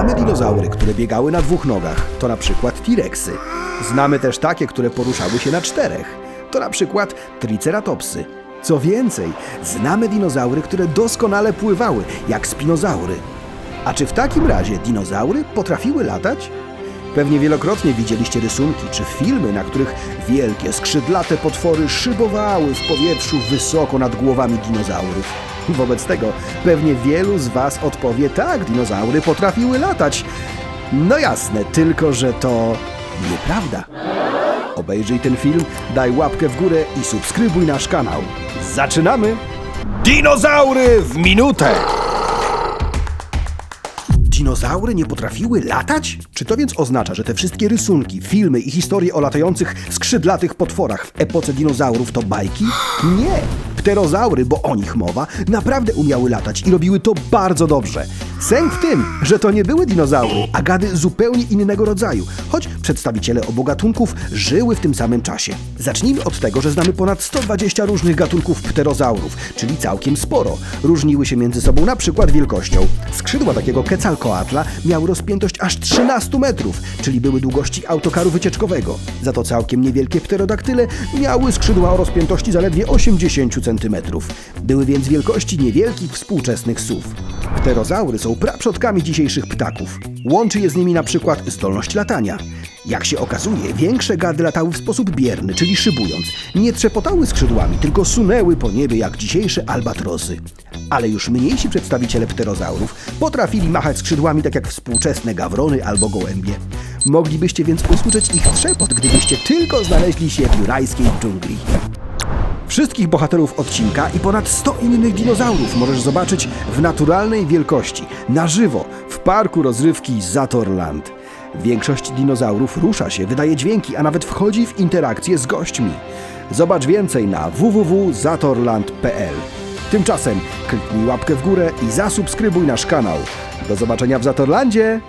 Znamy dinozaury, które biegały na dwóch nogach, to na przykład T-Rexy. Znamy też takie, które poruszały się na czterech, to na przykład Triceratopsy. Co więcej, znamy dinozaury, które doskonale pływały, jak spinozaury. A czy w takim razie dinozaury potrafiły latać? Pewnie wielokrotnie widzieliście rysunki czy filmy, na których wielkie, skrzydlate potwory szybowały w powietrzu wysoko nad głowami dinozaurów. Wobec tego pewnie wielu z Was odpowie tak, dinozaury potrafiły latać. No jasne, tylko że to nieprawda. Obejrzyj ten film, daj łapkę w górę i subskrybuj nasz kanał. Zaczynamy! Dinozaury w minutę! Dinozaury nie potrafiły latać? Czy to więc oznacza, że te wszystkie rysunki, filmy i historie o latających skrzydlatych potworach w epoce dinozaurów to bajki? Nie! Pterozaury, bo o nich mowa, naprawdę umiały latać i robiły to bardzo dobrze. Sęk w tym, że to nie były dinozaury, a gady zupełnie innego rodzaju, choć przedstawiciele obu gatunków żyły w tym samym czasie. Zacznijmy od tego, że znamy ponad 120 różnych gatunków pterozaurów, czyli całkiem sporo. Różniły się między sobą na przykład wielkością. Skrzydła takiego Quetzalcoatla miały rozpiętość aż 13 metrów, czyli były długości autokaru wycieczkowego. Za to całkiem niewielkie pterodaktyle miały skrzydła o rozpiętości zaledwie 80 centymetrów. Były więc wielkości niewielkich współczesnych sów. Pterozaury są praprzodkami dzisiejszych ptaków. Łączy je z nimi na przykład zdolność latania. Jak się okazuje, większe gady latały w sposób bierny, czyli szybując. Nie trzepotały skrzydłami, tylko sunęły po niebie jak dzisiejsze albatrosy. Ale już mniejsi przedstawiciele pterozaurów potrafili machać skrzydłami tak jak współczesne gawrony albo gołębie. Moglibyście więc usłyszeć ich trzepot, gdybyście tylko znaleźli się w jurajskiej dżungli. Wszystkich bohaterów odcinka i ponad 100 innych dinozaurów możesz zobaczyć w naturalnej wielkości, na żywo, w parku rozrywki Zatorland. Większość dinozaurów rusza się, wydaje dźwięki, a nawet wchodzi w interakcję z gośćmi. Zobacz więcej na www.zatorland.pl. Tymczasem kliknij łapkę w górę i zasubskrybuj nasz kanał. Do zobaczenia w Zatorlandzie!